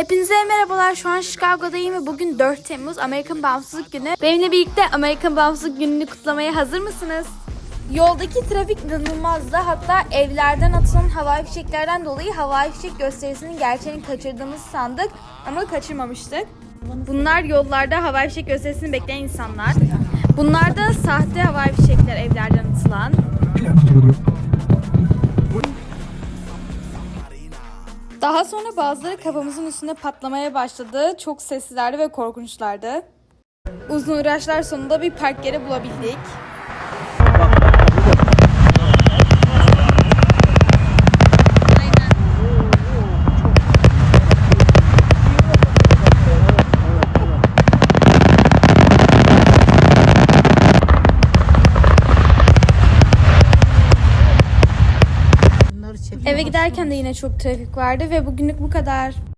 Hepinize merhabalar. Şu an Chicago'dayım ve bugün 4 Temmuz Amerikan Bağımsızlık Günü. Benimle birlikte Amerikan Bağımsızlık Günü'nü kutlamaya hazır mısınız? Yoldaki trafik inanılmazdı. Hatta evlerden atılan havai fişeklerden dolayı havai fişek gösterisinin gerçeğini kaçırdığımızı sandık ama kaçırmamıştık. Bunlar yollarda havai fişek gösterisini bekleyen insanlar. Bunlar da sahte havai fişekler evlerden atılan. Daha sonra bazıları kafamızın üstünde patlamaya başladı. Çok sessizlerdi ve korkunçlardı. Uzun uğraşlar sonunda bir park yeri bulabildik. Eve giderken de yine çok trafik vardı ve bugünlük bu kadar.